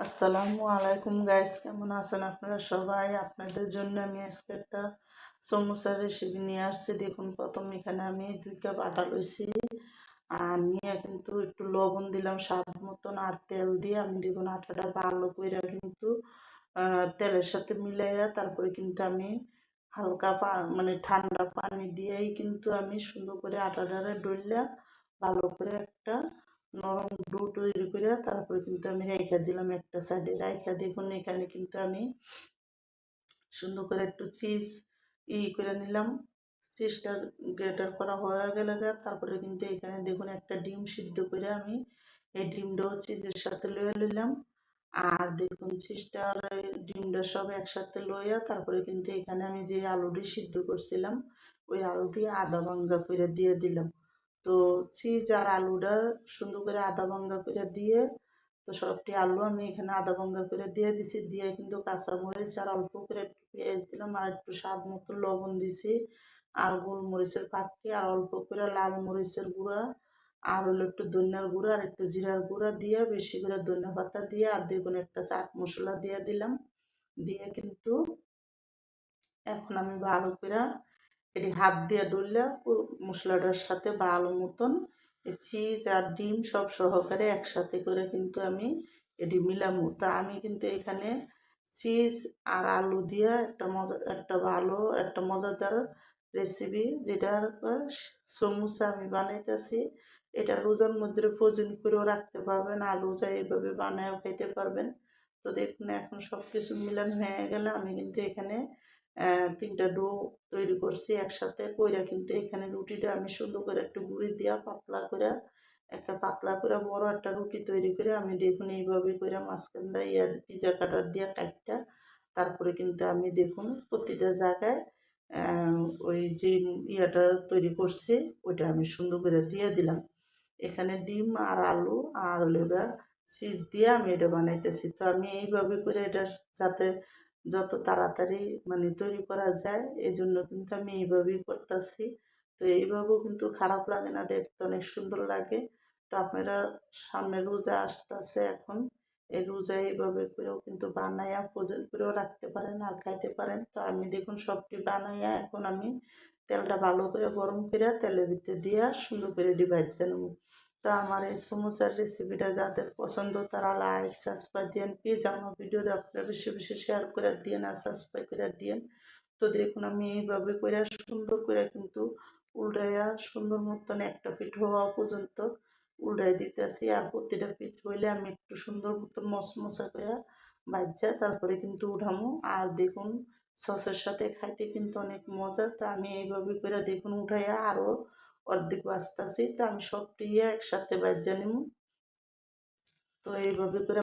আসসালামু আলাইকুম গাইস, কেমন আছেন আপনারা সবাই? আপনাদের জন্য আমি আজকে একটা সমোসার রেসিপি নিয়ে আসছি। দেখুন, প্রথম এখানে আমি দুই কাপ আটা লইছি আর নিয়ে কিন্তু একটু লবণ দিলাম স্বাদ মতন আর তেল দিয়ে। আমি দেখুন, আটাটা ভালো করে কিন্তু তেলের সাথে মিলাইয়া তারপরে কিন্তু আমি হালকা পা মানে ঠান্ডা পানি দিয়েই কিন্তু আমি সুন্দর করে আটাটারে ডললে ভালো করে একটা নরম ডু তৈরি করে তারপরে কিন্তু আমি রেখা দিলাম একটা সাইডে রেখা দেখুন, এখানে কিন্তু আমি সুন্দর করে একটু চিজ ই করে নিলাম। চিজটা গ্রেটার করা হয়ে গেলে তারপরে কিন্তু এখানে দেখুন একটা ডিম সিদ্ধ করে আমি এই ডিমটাও চিজের সাথে লয়ে নিলাম। আর দেখুন চিজটা ডিমটা সব একসাথে লইয়া তারপরে কিন্তু এখানে আমি যে আলুটি সিদ্ধ করছিলাম, ওই আলুটি আদা ভাঙ্গা করে দিয়ে দিলাম। তো চিজ আর আলুটা সুন্দর করে আদা ভঙ্গা করে দিয়ে, তো সবটি আলু আমি এখানে আদা ভঙ্গা করে দিয়ে দিছি। দিয়ে কিন্তু কাঁচামরিচ আর অল্প করে একটু পেঁয়াজ দিলাম আর একটু স্বাদ মতো লবণ দিছি। আর গোলমরিচের পাখি আর অল্প করে লাল মরিচের গুঁড়া আর হলো একটু ধনিয়ার গুঁড়া আর একটু জিরার গুঁড়া দিয়ে বেশি করে ধনিয়া পাতা দিয়ে আর দেখুন একটা চাট মশলা দিয়ে দিলাম। দিয়ে কিন্তু এখন আমি ভালো করে এটি হাত দিয়ে ডুললে মশলাটার সাথে ভালো মতন চিজ আর ডিম সব সহকারে একসাথে করে কিন্তু আমি এটি মিলামু। তা আমি কিন্তু এখানে চিজ আর আলু দিয়ে একটা মজা, একটা ভালো, একটা মজাদার রেসিপি যেটার সমুসা আমি বানাইতেছি, এটা রোজার মধ্যে ফ্রোজেন করেও রাখতে পারবেন আর রোজা এইভাবে বানায়ও খাইতে পারবেন। তো দেখুন, এখন সব কিছু মিলান হয়ে গেলে আমি কিন্তু এখানে তিনটা ডো তৈরি করছি একসাথে, কইরা কিন্তু এখানে রুটিটা আমি সুন্দর করে একটু গুঁড়ি দেওয়া পাতলা করে একটা পাতলা করে বড় একটা রুটি তৈরি করে আমি দেখুন এইভাবে করে মাঝখান দিয়ে ইয়া পিজা কাটার দিয়ে কাটটা তারপরে কিন্তু আমি দেখুন প্রতিটা জায়গায় ওই যে ইয়াটা তৈরি করছি, ওইটা আমি সুন্দর করে দিয়ে দিলাম। এখানে ডিম আর আলু আর হলো চিজ দিয়ে আমি এটা বানাইতেছি। তো আমি এইভাবে করে এটা যাতে যত তাড়াতাড়ি মানে তৈরি করা যায় এই জন্য কিন্তু আমি এইভাবেই করতেছি। তো এইভাবেও কিন্তু খারাপ লাগে না, দেখতে অনেক সুন্দর লাগে। তো আপনারা সামনে রোজা আসতেছে এখন, এই রোজা এইভাবে করেও কিন্তু বানাইয়া ফ্রোজেন করেও রাখতে পারেন আর খাইতে পারেন। তো আমি দেখুন সবটি বানাইয়া এখন আমি তেলটা ভালো করে গরম করে তেলের ভিতরে দিয়ে সুন্দর করে ডিভাইড জানাব তো আমার এই সমোসার রেসিপিটা যাদের পছন্দ, তারা লাইক সাবস্ক্রাইব দিন প্লিজ আমার ভিডিওটা আপনারা বেশি বেশি শেয়ার করে দিন আর সাবস্ক্রাইব করে দিন তো দেখুন আমি এইভাবে করে সুন্দর করে কিন্তু উল্টাইয়া সুন্দর মতন একটা পিঠ হওয়া পর্যন্ত উল্টাই দিতেছি। আর প্রতিটা পিঠ হইলে আমি একটু সুন্দর মতন মশমশা করে বাজ্যা, তারপরে কিন্তু উঠামো। আর দেখুন সসের সাথে খাইতে কিন্তু অনেক মজা। তো আমি এইভাবে করে দেখুন উঠাইয়া আরও অর্ধেক বাঁচতেছি তো আমি সব সবটি একসাথে বাজ্যা নিব তো এইভাবে করে